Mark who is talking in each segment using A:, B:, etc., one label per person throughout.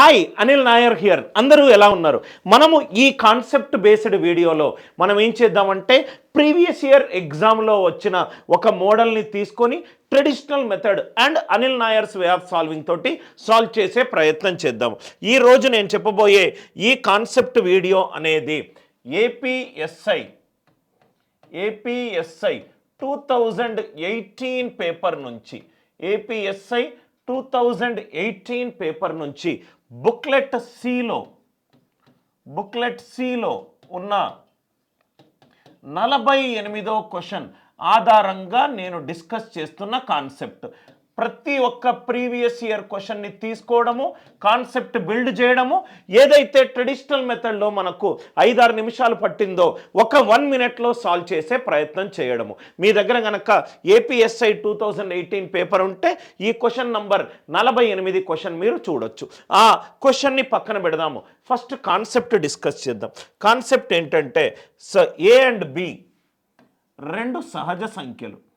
A: Hi Anil Nair here. అందరూ ఎలా ఉన్నారు? మనము ఈ కాన్సెప్ట్ బేస్డ్ వీడియోలో మనం ఏం చేద్దామంటే ప్రీవియస్ ఇయర్ ఎగ్జామ్లో వచ్చిన ఒక మోడల్ని తీసుకొని traditional method and Anil Nair's way of solving తోటి సాల్వ్ చేసే ప్రయత్నం చేద్దాం. ఈ రోజు నేను చెప్పబోయే ఈ కాన్సెప్ట్ వీడియో అనేది APSI APSI two thousand eighteen paper నుంచి APSI two thousand eighteen paper నుంచి బుక్లెట్ సిలో బుక్లెట్ సిలో ఉన్న నలభై ఎనిమిదో క్వశ్చన్ ఆధారంగా నేను డిస్కస్ చేస్తున్న కాన్సెప్ట్. ప్రతి ఒక్క ప్రీవియస్ ఇయర్ క్వశ్చన్ని తీసుకోవడము కాన్సెప్ట్ బిల్డ్ చేయడము ఏదైతే ట్రెడిషనల్ మెథడ్లో మనకు ఐదారు నిమిషాలు పట్టిందో ఒక వన్ మినిట్లో సాల్వ్ చేసే ప్రయత్నం చేయడము. మీ దగ్గర కనుక APSI two thousand eighteen paper ఉంటే ఈ క్వశ్చన్ నంబర్ నలభై ఎనిమిది క్వశ్చన్ మీరు చూడొచ్చు. ఆ క్వశ్చన్ని పక్కన పెడదాము. ఫస్ట్ కాన్సెప్ట్ డిస్కస్ చేద్దాం. కాన్సెప్ట్ ఏంటంటే స ఏ అండ్ బి రెండు సహజ సంఖ్యలు.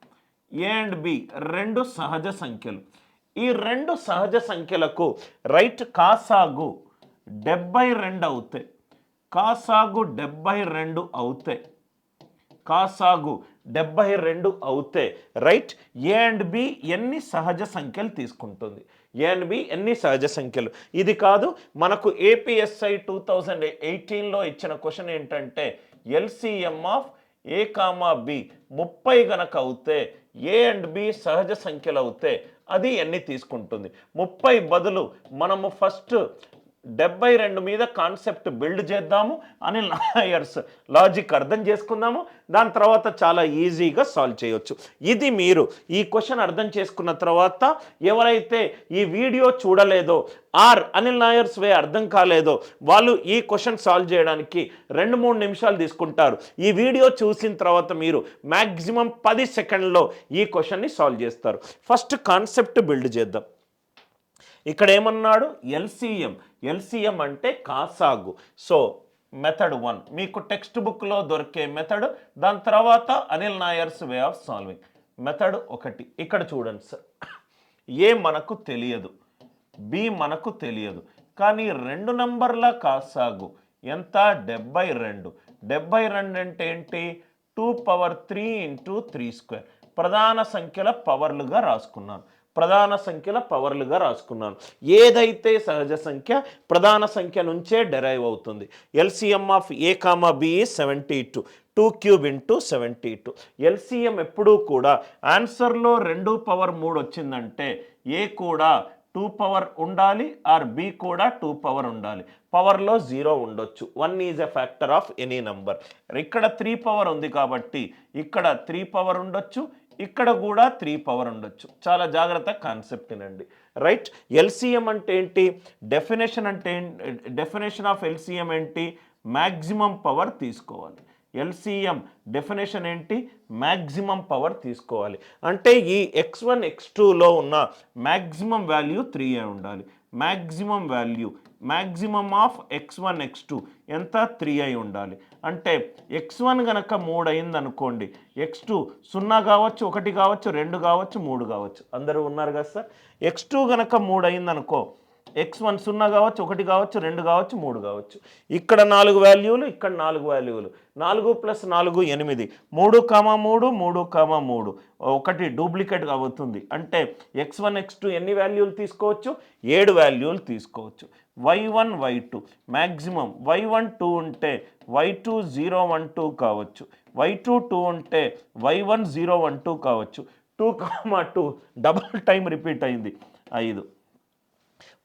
A: ఏ అండ్ బి రెండు సహజ సంఖ్యలు. ఈ రెండు సహజ సంఖ్యలకు రైట్ కాసాగు డెబ్బై రెండు అవుతాయి కాసాగు డెబ్బై రెండు అవుతాయి కాసాగు డెబ్బై రెండు అవుతే రైట్ ఏ అండ్ బి ఎన్ని సహజ సంఖ్యలు తీసుకుంటుంది? ఏ అండ్ బి ఎన్ని సహజ సంఖ్యలు? ఇది కాదు మనకు ఏపీఎస్ఐ టూ థౌజండ్ ఎయిటీన్లో ఇచ్చిన క్వశ్చన్ ఏంటంటే LCM of A comma B ముప్పై గనక అవుతే ఏ అండ్ బి సహజ సంఖ్యలు అవుతే అది ఎన్ని తీసుకుంటుంది. ముప్పై బదులు మనము ఫస్ట్ డెబ్బై రెండు మీద కాన్సెప్ట్ బిల్డ్ చేద్దాము అని లాయర్స్ లాజిక్ అర్థం చేసుకుందాము దాని తర్వాత చాలా ఈజీగా సాల్వ్ చేయొచ్చు. ఇది మీరు ఈ క్వశ్చన్ అర్థం చేసుకున్న తర్వాత ఎవరైతే ఈ వీడియో చూడలేదో ఆర్ అనిల్ నాయర్స్ వే అర్థం కాలేదో వాళ్ళు ఈ క్వశ్చన్ సాల్వ్ చేయడానికి రెండు మూడు నిమిషాలు తీసుకుంటారు. ఈ వీడియో చూసిన తర్వాత మీరు మ్యాక్సిమం పది సెకండ్లో ఈ క్వశ్చన్ని సాల్వ్ చేస్తారు. ఫస్ట్ కాన్సెప్ట్ బిల్డ్ చేద్దాం. ఇక్కడ ఏమన్నాడు ఎల్సిఎం. ఎల్సిఎం అంటే కాసాగు. సో మెథడ్ వన్ మీకు టెక్స్ట్ బుక్లో దొరికే మెథడ్ దాని తర్వాత Anil Nair's way of solving. Method ఒకటి. ఇక్కడ చూడండి సార్. ఏ మనకు తెలియదు. బి మనకు తెలియదు. కానీ రెండు నంబర్ల కాసాగు. ఎంత? డెబ్బై రెండు. డెబ్బై రెండు అంటే ఏంటి? Two power three into three square ప్రధాన సంఖ్యల పవర్లుగా రాసుకున్నాను. ప్రధాన సంఖ్యల పవర్లుగా రాసుకున్నాను. ఏదైతే సహజ సంఖ్య ప్రధాన సంఖ్య నుంచే డెరైవ్ అవుతుంది. LCM of A comma B seventy two two cube into seventy two LCM ఎప్పుడూ కూడా ఆన్సర్లో రెండు పవర్ మూడు వచ్చిందంటే ఏ కూడా టూ పవర్ ఉండాలి ఆర్ బి కూడా టూ పవర్ ఉండాలి. పవర్లో జీరో ఉండొచ్చు. One is a factor of any number ఇక్కడ త్రీ పవర్ ఉంది కాబట్టి ఇక్కడ త్రీ పవర్ ఉండొచ్చు ఇక్కడ కూడా త్రీ పవర్ ఉండొచ్చు. చాలా జాగ్రత్త కాన్సెప్ట్ వినండి రైట్ ఎల్సిఎం అంటే ఏంటి? డెఫినేషన్ అంటే డెఫినేషన్ ఆఫ్ ఎల్సిఎం ఏంటి? మ్యాక్సిమం పవర్ తీసుకోవాలి. ఎల్సిఎం డెఫినేషన్ ఏంటి? మ్యాక్సిమం పవర్ తీసుకోవాలి. అంటే ఈ ఎక్స్ వన్ ఎక్స్ టూలో ఉన్న మ్యాక్సిమం వాల్యూ త్రీ అయి ఉండాలి. Maximum value maximum of X one X two ఎంత? త్రీ అయి ఉండాలి. అంటే ఎక్స్ వన్ కనుక మూడు అయింది అనుకోండి ఎక్స్ టూ సున్నా కావచ్చు ఒకటి కావచ్చు రెండు కావచ్చు మూడు కావచ్చు. అందరూ ఉన్నారు కదా సార్? ఎక్స్ టూ కనుక మూడు అయింది అనుకో ఎక్స్ వన్ సున్నా కావచ్చు ఒకటి కావచ్చు రెండు కావచ్చు మూడు కావచ్చు. ఇక్కడ నాలుగు వాల్యూలు ఇక్కడ నాలుగు వాల్యూలు. నాలుగు ప్లస్ నాలుగు ఎనిమిది. మూడు కామా మూడు మూడు కామా మూడు. ఒకటి డూప్లికేట్ అవుతుంది. అంటే ఎక్స్ వన్ ఎక్స్ టూ ఎన్ని వాల్యూలు తీసుకోవచ్చు? ఏడు వాల్యూలు తీసుకోవచ్చు. Y one Y two maximum Y one two ఉంటే Y two zero one two కావచ్చు. వై టూ టూ ఉంటే Y one zero one two కావచ్చు. Two comma two double time repeat అయింది. ఐదు.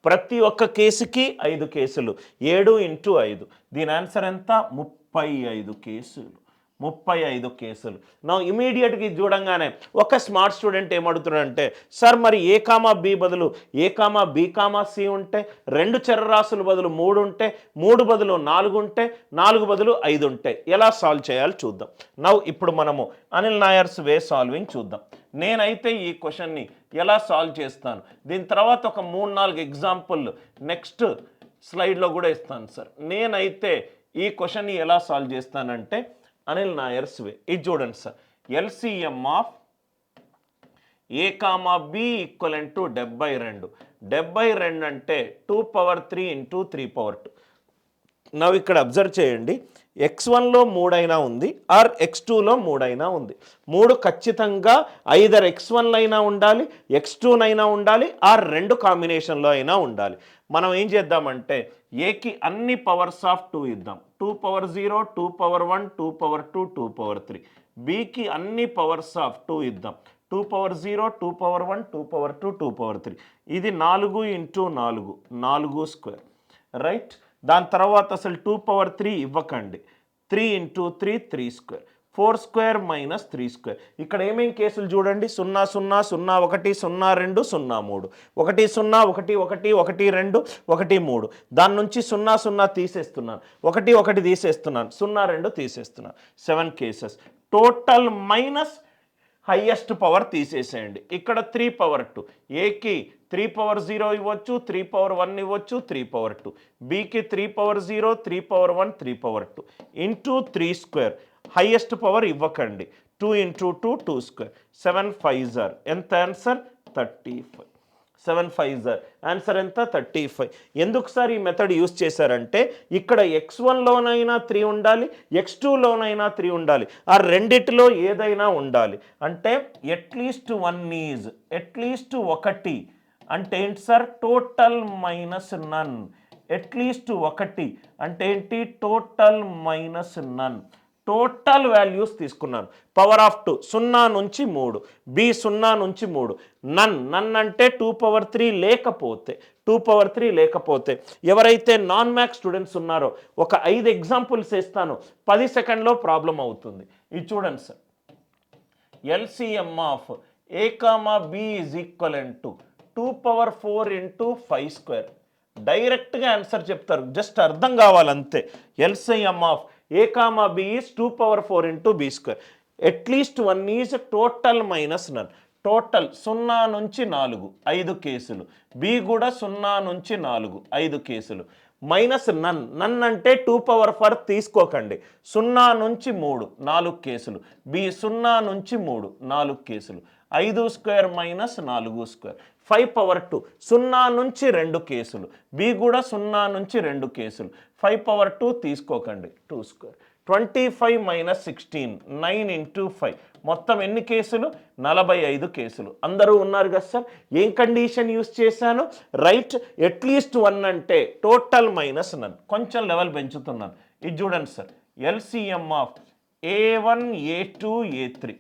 A: ప్రతి ఒక్క కేసుకి ఐదు కేసులు. ఏడు ఇంటూ ఐదు. దీని ఆన్సర్ ఎంత? ముప్పై ఐదు కేసులు. ముప్పై ఐదు కేసులు. నా ఇమీడియట్గా చూడంగానే ఒక స్మార్ట్ స్టూడెంట్ ఏమడుతున్నాడంటే సార్ మరి ఏ కామా బి బదులు A comma B comma C ఉంటే రెండు చరరాశుల బదులు మూడు ఉంటే మూడు బదులు నాలుగు ఉంటే నాలుగు బదులు ఐదు ఉంటే ఎలా సాల్వ్ చేయాలో చూద్దాం. నవ్వు ఇప్పుడు మనము అనిల్ నాయర్స్ వే సాల్వింగ్ చూద్దాం. నేనైతే ఈ క్వశ్చన్ని ఎలా సాల్వ్ చేస్తాను? దీని తర్వాత ఒక మూడు నాలుగు ఎగ్జాంపుల్ నెక్స్ట్ స్లైడ్లో కూడా ఇస్తాను సార్ నేనైతే ఈ క్వశ్చన్ని ఎలా సాల్వ్ చేస్తానంటే అనిల్ నాయర్స్ వే ఇది చూడండి sir LCM of A comma B equal to డెబ్బై రెండు. డెబ్బై రెండు అంటే two power three into three power two నవ్వు ఇక్కడ అబ్జర్వ్ చేయండి. ఎక్స్ వన్లో మూడైనా ఉంది ఆర్ ఎక్స్ టూలో మూడైనా ఉంది. మూడు ఖచ్చితంగా ఐదర్ ఎక్స్ వన్లో అయినా ఉండాలి ఎక్స్ టూనైనా ఉండాలి ఆర్ రెండు కాంబినేషన్లో అయినా ఉండాలి. మనం ఏం చేద్దామంటే ఏకి అన్ని పవర్స్ ఆఫ్ టూ ఇద్దాం. Two power zero two power one two power two two power three బీకి అన్ని పవర్స్ ఆఫ్ టూ ఇద్దాం. Two power zero two power one two power two two power three ఇది నాలుగు ఇంటూ నాలుగు. నాలుగు square right దాని తర్వాత అసలు టూ పవర్ త్రీ ఇవ్వకండి. Three into three three square four square minus three square ఇక్కడ ఏమేం కేసులు చూడండి? సున్నా సున్నా సున్నా ఒకటి సున్నా రెండు సున్నా మూడు. ఒకటి సున్నా ఒకటి ఒకటి ఒకటి రెండు ఒకటి మూడు. దాని నుంచి సున్నా సున్నా తీసేస్తున్నాను. ఒకటి ఒకటి తీసేస్తున్నాను. సున్నా రెండు తీసేస్తున్నాను. Seven cases total minus highest power తీసేసేయండి. ఇక్కడ త్రీ పవర్ టూ. ఏకి త్రీ పవర్ జీరో ఇవ్వచ్చు త్రీ పవర్ వన్ ఇవ్వచ్చు త్రీ పవర్ టూ. బీకి three power zero three power one three power two. Into three square. Highest power ఇవ్వకండి. Two into two two square. Seven five jar. ఎంత answer? Thirty five. Seven five sir. Answer ఎంత? Thirty five. ఎందుకు sir ఈ method use చేశారంటే ఇక్కడ X వన్లోనైనా three ఉండాలి X టూలోనైనా three ఉండాలి. ఆ రెండిటిలో ఏదైనా ఉండాలి. అంటే ఎట్లీస్ట్ వన్ ఈజ్ ఎట్లీస్ట్ ఒకటి. అంటే ఏంటి sir? Total minus none at least ఒకటి. అంటే ఏంటి? Total minus none total values తీసుకున్నాను. పవర్ ఆఫ్ టూ సున్నా నుంచి మూడు బి సున్నా నుంచి మూడు. నన్ నన్ అంటే టూ పవర్ త్రీ లేకపోతే టూ పవర్ త్రీ లేకపోతే. ఎవరైతే నాన్ మ్యాథ్స్ స్టూడెంట్స్ ఉన్నారో ఒక ఐదు ఎగ్జాంపుల్స్ ఇస్తాను పది సెకండ్లో ప్రాబ్లం అవుతుంది. ఇది చూడండి sir. LCM of A comma B is equal to. Two power four into five square. డైరెక్ట్గా ఆన్సర్ చెప్తారు. జస్ట్ అర్థం కావాలంతే. LCM of A comma B is two power four into B square at least one is total minus none total సున్నా నుంచి నాలుగు ఐదు కేసులు. B కూడా సున్నా నుంచి నాలుగు ఐదు కేసులు. మైనస్ నన్ నన్ అంటే టూ పవర్ ఫర్ తీసుకోకండి. సున్నా నుంచి మూడు నాలుగు కేసులు. బి సున్నా నుంచి మూడు నాలుగు కేసులు. ఐదు స్క్వేర్ మైనస్ నాలుగు స్క్వేర్ ఫైవ్ పవర్ టూ. సున్నా నుంచి రెండు కేసులు. బి కూడా సున్నా నుంచి రెండు కేసులు. ఫైవ్ పవర్ టూ తీసుకోకండి. Two square. Twenty five minus sixteen. Nine into five. మొత్తం ఎన్ని కేసులు? నలభై ఐదు కేసులు. అందరూ ఉన్నారు కదా సార్? ఏం కండిషన్ యూస్ చేశాను? రైట్ అట్లీస్ట్ వన్ అంటే టోటల్ మైనస్ నన్ కొంచెం లెవెల్ పెంచుతున్నాను. ఇది చూడండి sir. LCM of A one A two A three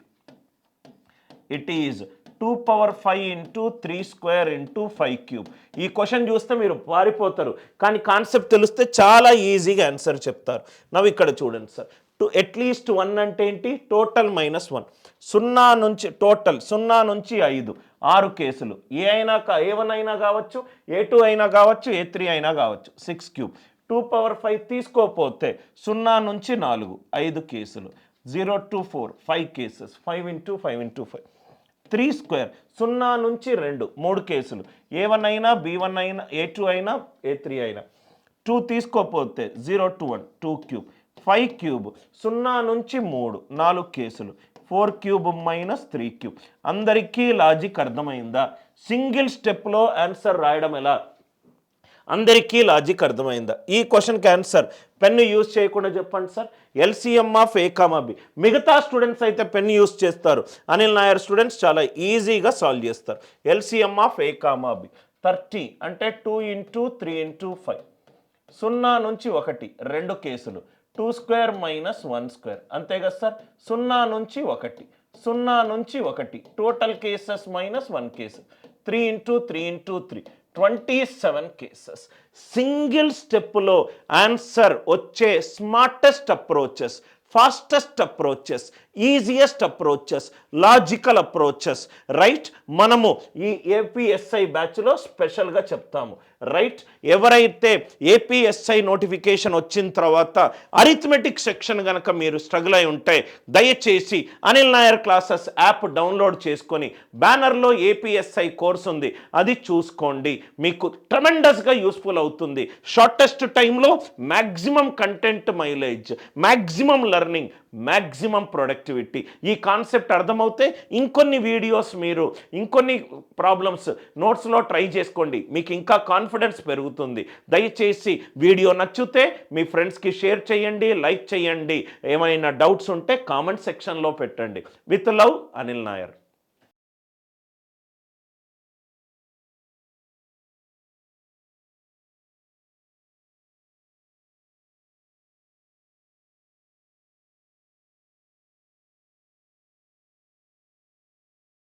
A: it is two power five into three square into five cube ఈ క్వశ్చన్ చూస్తే మీరు పారిపోతారు కానీ కాన్సెప్ట్ తెలిస్తే చాలా ఈజీగా ఆన్సర్ చెప్తారు. నవ్వు ఇక్కడ చూడండి సార్ టు అట్లీస్ట్ వన్ అంటే ఏంటి? టోటల్ మైనస్ వన్ సున్నా నుంచి టోటల్ సున్నా నుంచి ఐదు. ఆరు కేసులు. ఏ అయినా కా- ఏ వన్ అయినా కావచ్చు ఏ టూ అయినా కావచ్చు ఏ త్రీ అయినా కావచ్చు. Six cube two power five తీసుకోపోతే సున్నా నుంచి నాలుగు. ఐదు కేసులు. Zero to four five cases five into five into five three square. సున్నా నుంచి రెండు మూడు కేసులు. ఏ వన్ అయినా బి వన్ అయినా ఏ టూ అయినా ఏ త్రీ అయినా. టూ తీసుకోకపోతే zero two one two cube. Five cube సున్నా నుంచి మూడు నాలుగు కేసులు. Four cube minus three cube. అందరికీ లాజిక్ అర్థమైందా? సింగిల్ స్టెప్లో ఆన్సర్ రాయడం ఎలా? అందరికీ లాజిక్ అర్థమైందా? ఈ క్వశ్చన్కి ఆన్సర్ పెన్ను యూజ్ చేయకుండా చెప్పండి sir LCM of A comma B మిగతా స్టూడెంట్స్ అయితే పెన్ యూజ్ చేస్తారు. అనిల్ నాయర్ స్టూడెంట్స్ చాలా ఈజీగా సాల్వ్ చేస్తారు. LCM of A comma B thirty అంటే two into three into five సున్నా నుంచి ఒకటి రెండు కేసులు. Two square minus one square అంతే కదా సార్ సున్నా నుంచి ఒకటి. సున్నా నుంచి ఒకటి. Total cases minus one case three into three into three twenty seven cases single స్టెప్లో ఆన్సర్ వచ్చే smartest approaches fastest approaches easiest approaches logical approaches right మనము ఈ ఏపీఎస్ఐ బ్యాచ్లో స్పెషల్గా చెప్తాము. రైట్ ఎవరైతే ఏపీఎస్ఐ నోటిఫికేషన్ వచ్చిన తర్వాత అరిథమెటిక్ సెక్షన్ కనుక మీరు స్ట్రగుల్ అయి ఉంటే దయచేసి Anil Nair classes app download చేసుకొని బ్యానర్లో ఏపీఎస్ఐ కోర్స్ ఉంది. అది చూసుకోండి. మీకు ట్రమెండస్గా యూస్ఫుల్ అవుతుంది. షార్టెస్ట్ టైంలో maximum content mileage maximum learning maximum productivity ఈ కాన్సెప్ట్ అర్థమవుతే ఇంకొన్ని వీడియోస్ మీరు ఇంకొన్ని ప్రాబ్లమ్స్ నోట్స్లో ట్రై చేసుకోండి. మీకు ఇంకా కాన్ఫిడెన్స్ పెరుగుతుంది. దయచేసి వీడియో నచ్చితే మీ ఫ్రెండ్స్కి షేర్ చేయండి లైక్ చేయండి. ఏమైనా డౌట్స్ ఉంటే కామెంట్ సెక్షన్లో పెట్టండి. With love Anil Nair